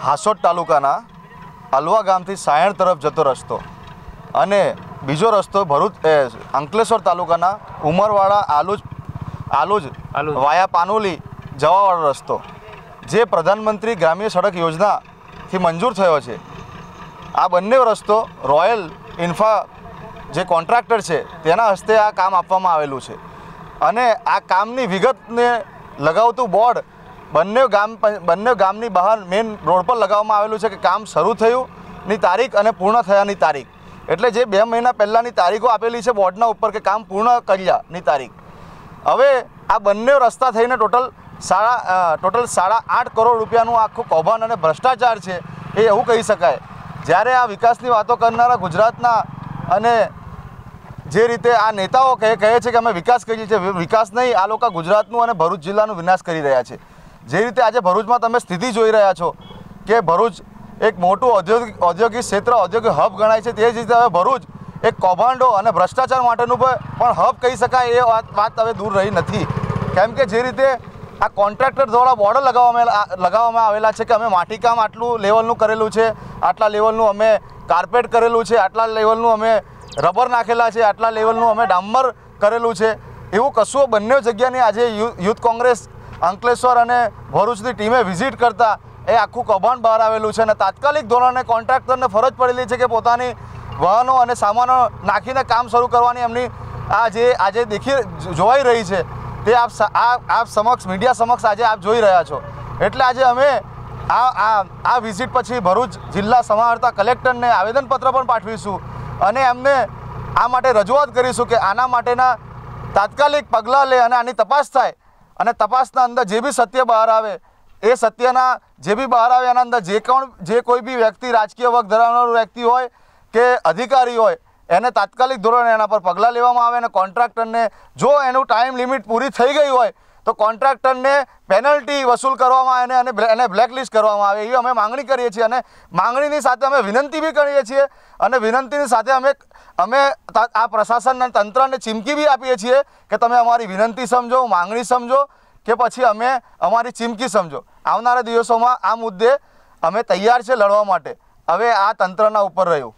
હાસોદ તાલુકાના અલવા ગામથી સાયણ તરફ જતો રસ્તો અને બીજો રસ્તો ભરૂચ એ, અંકલેશ્વર તાલુકાના ઉમરવાડા આલુજ આલુજ. વાયા પાનોલી જવાવાળો રસ્તો જે પ્રધાનમંત્રી ગ્રામ્ય સડક યોજનાથી મંજૂર થયો છે આ બંને રસ્તો રોયલ ઇન્ફા જે કોન્ટ્રાક્ટર છે તેના હસ્તે આ કામ આપવામાં આવેલું છે અને આ કામની વિગતને લગાવતું બોર્ડ બંને ગામ બંને ગામની બહાર મેઇન રોડ પર લગાવવામાં આવેલું છે કે કામ શરૂ થયું ની તારીખ અને પૂર્ણ થયાની તારીખ. એટલે જે બે મહિના પહેલાંની તારીખો આપેલી છે બોર્ડના ઉપર કે કામ પૂર્ણ કર્યાની તારીખ. હવે આ બંને રસ્તા થઈને ટોટલ સાડા ટોટલ સાડા આઠ કરોડ રૂપિયાનું આખું કૌભાંડ અને ભ્રષ્ટાચાર છે એ એવું કહી શકાય. જ્યારે આ વિકાસની વાતો કરનારા ગુજરાતના અને જે રીતે આ નેતાઓ કહે કહે છે કે અમે વિકાસ કરીએ છીએ વિકાસ નહીં, આ લોકો ગુજરાતનું અને ભરૂચ જિલ્લાનું વિનાશ કરી રહ્યા છે. જે રીતે આજે ભરૂચમાં તમે સ્થિતિ જોઈ રહ્યા છો કે ભરૂચ એક મોટું ઔદ્યોગિક ઔદ્યોગિક ક્ષેત્ર, ઔદ્યોગિક હબ ગણાય છે, તે જ રીતે હવે ભરૂચ એક કૌભાંડો અને ભ્રષ્ટાચાર માટેનું પણ હબ કહી શકાય એ વાત વાત હવે દૂર રહી નથી. કેમ કે જે રીતે આ કોન્ટ્રાક્ટર દ્વારા બોર્ડર લગાવવામાં લગાવવામાં આવેલા છે કે અમે માટીકામ આટલું લેવલનું કરેલું છે, આટલા લેવલનું અમે કાર્પેટ કરેલું છે, આટલા લેવલનું અમે રબર નાખેલા છે, આટલા લેવલનું અમે ડામર કરેલું છે. એવું કશું બંને જગ્યાની આજે યુથ કોંગ્રેસ અંકલેશ્વર અને ભરૂચની ટીમે વિઝિટ કરતા એ આખું કૌભાંડ બહાર આવેલું છે અને તાત્કાલિક ધોરણે કોન્ટ્રાક્ટરને ફરજ પડેલી છે કે પોતાની વાહનો અને સામાનો નાખીને કામ શરૂ કરવાની એમની આ જે આજે દેખી જોવાઈ રહી છે તે આપ આપ સમક્ષ, મીડિયા સમક્ષ આજે આપ જોઈ રહ્યા છો. એટલે આજે અમે આ આ આ વિઝિટ પછી ભરૂચ જિલ્લા સમાહર્તા કલેક્ટરને આવેદનપત્ર પણ પાઠવીશું અને એમને આ માટે રજૂઆત કરીશું કે આના માટેના તાત્કાલિક પગલાં લે અને આની તપાસ થાય અને તપાસના અંદર જે બી સત્ય બહાર આવે, એ સત્યના જે બી બહાર આવે, એના અંદર જે કોણ જે કોઈ બી વ્યક્તિ રાજકીય વર્ગ ધરાવનારો વ્યક્તિ હોય કે અધિકારી હોય, એને તાત્કાલિક ધોરણે એના પર પગલાં લેવામાં આવે અને કોન્ટ્રાક્ટરને જો એનું ટાઈમ લિમિટ પૂરી થઈ ગઈ હોય તો કોન્ટ્રાક્ટરને પેનલ્ટી વસૂલ કરવામાં આવે અને એને બ્લેકલિસ્ટ કરવામાં આવે, એવી અમે માંગણી કરીએ છીએ. અને માંગણીની સાથે અમે વિનંતી બી કરીએ છીએ. અને વિનંતીની સાથે અમે અમે આ પ્રશાસનના તંત્રને ચીમકી બી આપીએ છીએ કે તમે અમારી વિનંતી સમજો, માંગણી સમજો, કે પછી અમે અમારી ચીમકી સમજો. આવનારા દિવસોમાં આ મુદ્દે અમે તૈયાર છે લડવા માટે. હવે આ તંત્રના ઉપર રહ્યું.